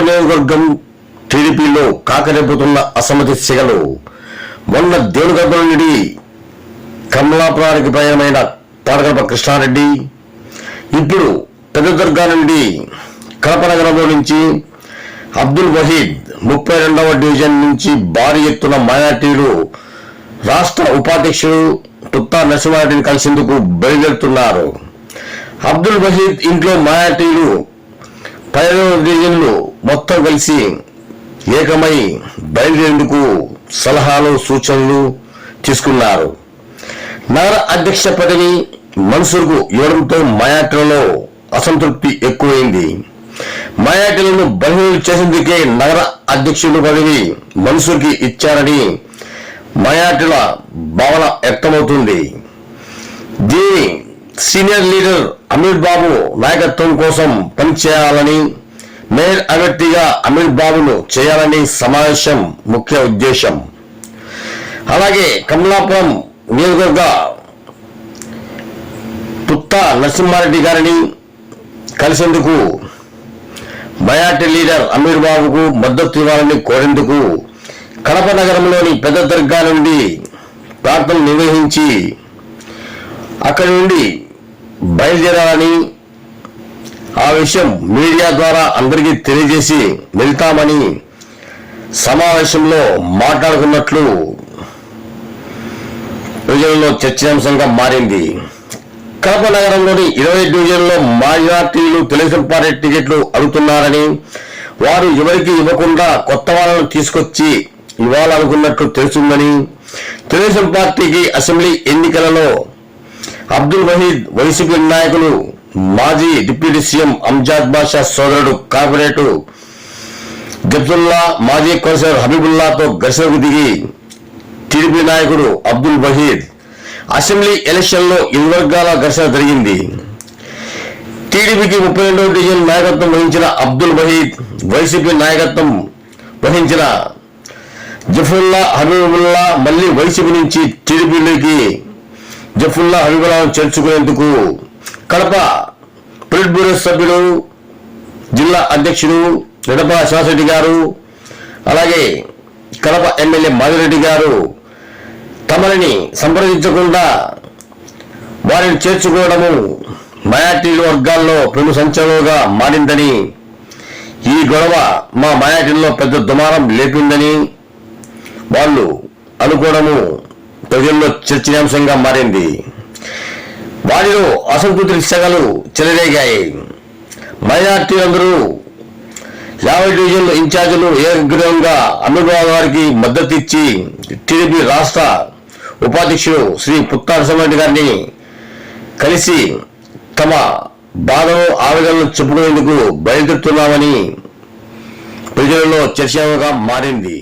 నియోజకవర్గం టీడీపీలో కాకరేపుతున్న అసమ్మతి సిగలు మొన్న దేవునిగర్భం నుండి కమలాపురానికి ప్రయాణమైన తాడగడప కృష్ణారెడ్డి ఇప్పుడు పెద్దదుర్గా నుండి కడప నగరంలో నుంచి అబ్దుల్ వహీద్ ముప్పై రెండవ డివిజన్ నుంచి భారీ ఎత్తున మైనార్టీలు రాష్ట్ర ఉపాధ్యక్షుడు తుత్తా నరసింహారెడ్డిని కలిసేందుకు బయలుదేరుతున్నారు. అబ్దుల్ వహీద్ ఇంట్లో మైనార్టీలు పదిహేను డివిజన్లు మొత్తం కలిసి ఏకమై బయలుదేరేందుకు సలహాలు సూచనలు తీసుకున్నారు. నగర అధ్యక్ష పదవి మనుషులకు ఇవ్వడంతో మైనార్టీలలో అసంతృప్తి ఎక్కువైంది. మైనార్టీలను బలహీన చేసేందుకే నగర అధ్యక్షుడు పదవి మనుషులకి ఇచ్చారని మైనార్టీల భావన వ్యక్తమవుతుంది. దీని సీనియర్ లీడర్ అమీర్ బాబు నాయకత్వం కోసం పనిచేయాలని మేయర్ అభ్యర్థిగా అమీర్ బాబును చేయాలని సమావేశం ముఖ్య ఉద్దేశం. అలాగే కమలాపురం నియోజకవర్గ పుత్త నరసింహారెడ్డి గారిని కలిసేందుకు మైనార్టీ లీడర్ అమీర్ బాబుకు మద్దతు ఇవ్వాలని కోరేందుకు కడప నగరంలోని పెద్ద దర్గా నుండి ప్రార్థన నిర్వహించి అక్కడి నుండి బయలుదేరాలని ఆ విషయం మీడియా ద్వారా అందరికీ తెలియజేసి వెళ్తామని సమావేశంలో మాట్లాడుకున్నట్లు ప్రజలలో చర్చాంశంగా మారింది. కడప నగరంలోని ఇరవై డివిజన్లో మైనార్టీలు తెలుగుదేశం పార్టీ టికెట్లు అడుగుతున్నారని వారు ఎవరికి ఇవ్వకుండా కొత్త వాళ్ళను తీసుకొచ్చి ఇవ్వాలనుకున్నట్లు తెలుసుందని తెలుగుదేశం పార్టీకి అసెంబ్లీ ఎన్నికలలో అబ్దుల్ వహీద్ వైసీపీ నాయకులు మాజీ డిప్యూటీ సీఎం అంజాద్ బాషా సోదరుడు కార్పొరేటు జబ్దుల్లా మాజీ కౌన్సిలర్ హబీబుల్లాతో ఘర్షణకు దిగి టీడీపీ నాయకుడు అబ్దుల్ వహీద్. అసెంబ్లీ ఎలక్షన్లో ఇరు వర్గాల ఘర్షణ జరిగింది. టీడీపీకి ముప్పై రెండవ డివిజన్ నాయకత్వం వహించిన అబ్దుల్ వహీద్ వైసీపీ నాయకత్వం వహించిన జఫరుల్లా హబీబుల్లా మళ్ళీ వైసీపీ నుంచి టీడీపీలోకి జఫుల్లా హబీబుల్లాను చేర్చుకునేందుకు కడప పొలిట్ బ్యూరో సభ్యులు జిల్లా అధ్యక్షుడు నిడప శాసరెడ్డి గారు అలాగే కడప ఎమ్మెల్యే మాదిరెడ్డి గారు తమని సంప్రదించకుండా వారిని చేర్చుకోవడము మైనార్టీ వర్గాల్లో ప్రముఖ సంచలనంగా మారిందని ఈ గొడవ మా మైనార్టీల్లో పెద్ద దుమారం లేపిందని వాళ్ళు అనుకోవడము ప్రజల్లో చర్చనీయాంశంగా మారింది. వారిలో అసంతృప్తి సగలు చెలరేగాయి. మైనార్టీలందరూ యాభై డివిజన్ల ఇన్ఛార్జీలు ఏకగ్రహంగా అమీర్బాబు గారికి మద్దతు ఇచ్చి టీడీపీ రాష్ట్ర ఉపాధ్యక్షుడు శ్రీ పుత్తారసమరెడ్డి గారిని కలిసి తమ బాధను ఆవేదనలు చెప్పుకునేందుకు బయలుదేరుతున్నామని ప్రజలలో చర్చగా మారింది.